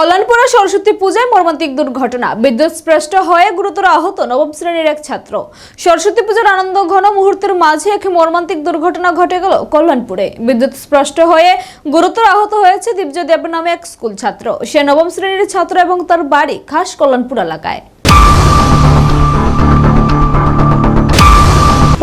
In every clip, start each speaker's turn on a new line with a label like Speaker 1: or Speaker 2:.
Speaker 1: কল্যাণপুরা সরস্বতী পূজায় মর্মান্তিক দুর্ঘটনা। বিদ্যুৎস্পৃষ্ট হয়ে গুরুতর আহত নবম শ্রেণির এক ছাত্র। সরস্বতী পূজার আনন্দ ঘন মুহূর্তের মাঝে এক মর্মান্তিক দুর্ঘটনা ঘটে গেল কল্যাণপুরে। বিদ্যুৎস্পৃষ্ট হয়ে গুরুতর আহত হয়েছে দিব্য দেব নামে এক স্কুল ছাত্র। সে নবম শ্রেণির ছাত্র এবং তার বাড়ি খাস কল্যাণপুর এলাকায়।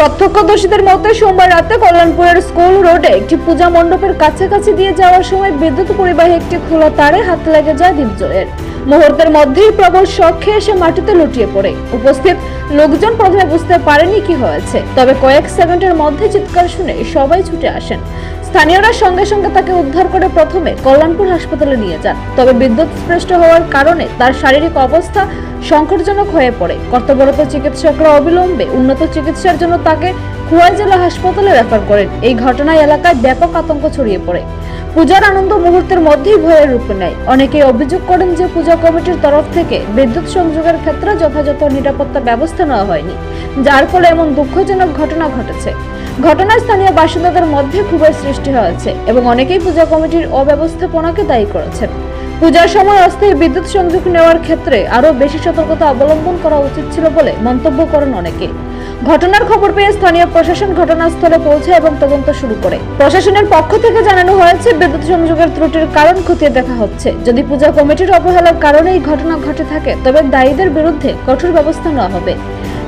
Speaker 1: প্রত্যক্ষদর্শীদের মতে, সোমবার রাতে কল্যাণপুরের স্কুল রোডে একটি পূজা মণ্ডপের কাছাকাছি দিয়ে যাওয়ার সময় বিদ্যুৎ পরিবাহী একটি খোলা তারে হাত লেগে যায় দীপজয়ের মুহূর্তের মধ্যেই প্রবল শখ খেয়ে সে মাটিতে লুটিয়ে পড়ে। উপস্থিত লোকজন প্রথমে বুঝতে পারেনি কি হয়েছে, তবে কয়েক সেকেন্ডের মধ্যে চিৎকার শুনে সবাই ছুটে আসেন। স্থানীয়রা সঙ্গে সঙ্গে তাকে উদ্ধার করে প্রথমে কল্যাণপুর হাসপাতালে নিয়ে যান। তবে বিদ্যুৎ স্পৃষ্ট হওয়ার কারণে তার শারীরিক অবস্থা সংকটজনক হয়ে পড়ে। কর্তব্যরত চিকিৎসকরা অবিলম্বে উন্নত চিকিৎসার জন্য তাকে খুয়াই জেলা হাসপাতালে রেফার করেন। এই ঘটনায় এলাকায় ব্যাপক আতঙ্ক ছড়িয়ে পড়ে। পূজার আনন্দ মুহূর্তের মধ্যেই ভয়ের রূপ নেয়। অনেকেই অভিযোগ করেন যে পূজা কমিটির তরফ থেকে বিদ্যুৎ সংযোগের ক্ষেত্রে যথাযথ নিরাপত্তা ব্যবস্থা নেওয়া হয়নি, যার ফলে এমন দুঃখজনক ঘটনা ঘটেছে। ঘটনায় স্থানীয় বাসিন্দাদের মধ্যে ক্ষোভের সৃষ্টি হয়েছে এবং অনেকেই পূজা কমিটির অব্যবস্থাপনাকে দায়ী করেছেন। পূজার সময় অস্থায়ী বিদ্যুৎ সংযোগ নেওয়ার ক্ষেত্রে আরও বেশি সতর্কতা অবলম্বন করা উচিত ছিল বলে মন্তব্য করেন অনেকে ঘটনার খবর পেয়ে স্থানীয় প্রশাসন ঘটনাস্থলে পৌঁছে এবং তদন্ত শুরু করে। প্রশাসনের পক্ষ থেকে জানানো হয়েছে, বিদ্যুৎ সংযোগের ত্রুটির কারণ খতিয়ে দেখা হচ্ছে। যদি পূজা কমিটির অবহেলার কারণে এই ঘটনা ঘটে থাকে, তবে দায়ীদের বিরুদ্ধে কঠোর ব্যবস্থা নেওয়া হবে।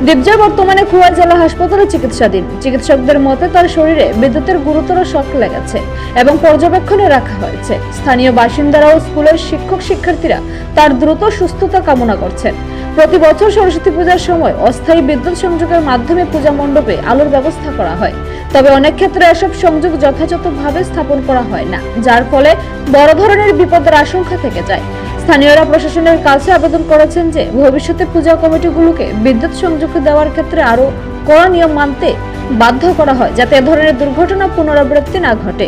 Speaker 1: দীপজয় বর্তমানে খুয়া জেলা হাসপাতালে চিকিৎসাধীন। চিকিৎসকদের মতে তার শরীরে বিদ্যুতের গুরুতর শক লেগেছে এবং পর্যবেক্ষণে রাখা হয়েছে। স্থানীয় বাসিন্দারা ও স্কুলের শিক্ষক শিক্ষার্থীরা তার দ্রুত সুস্থতা কামনা করছেন। প্রতি বছর সরস্বতী পূজার সময় অস্থায়ী বিদ্যুৎ সংযোগের মাধ্যমে পূজা মণ্ডপে আলোর ব্যবস্থা করা হয়। তবে অনেক ক্ষেত্রে এসব সংযোগ যথাযথভাবে স্থাপন করা হয় না, যার ফলে বড় ধরনের বিপদের আশঙ্কা থেকে যায়। স্থানীয়রা প্রশাসনের কাছে আবেদন করেছেন যে, ভবিষ্যতে পূজা কমিটিগুলোকে বিদ্যুৎ সংযোগ দেওয়ার ক্ষেত্রে আরও কড়া নিয়ম মানতে বাধ্য করা হয়, যাতে এ ধরনের দুর্ঘটনা পুনরাবৃত্তি না ঘটে।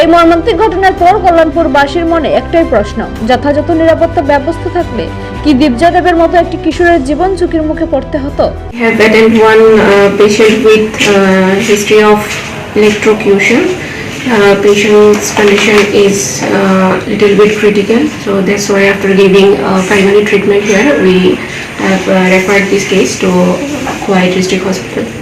Speaker 1: এই মর্মান্তিক ঘটনার পর কল্যাণপুরবাসীর মনে একটাই প্রশ্ন যথাযথ নিরাপত্তা ব্যবস্থা থাকলে কি দীপজাদেবের মতো একটি কিশোরের জীবন ঝুঁকির মুখে পড়তে হতো
Speaker 2: have attended one uh, patient with uh, electrocution. Uh, patient's condition is a uh, little bit critical, so that's why after giving uh, primary treatment here, we have uh, referred this case to Kuwait District Hospital.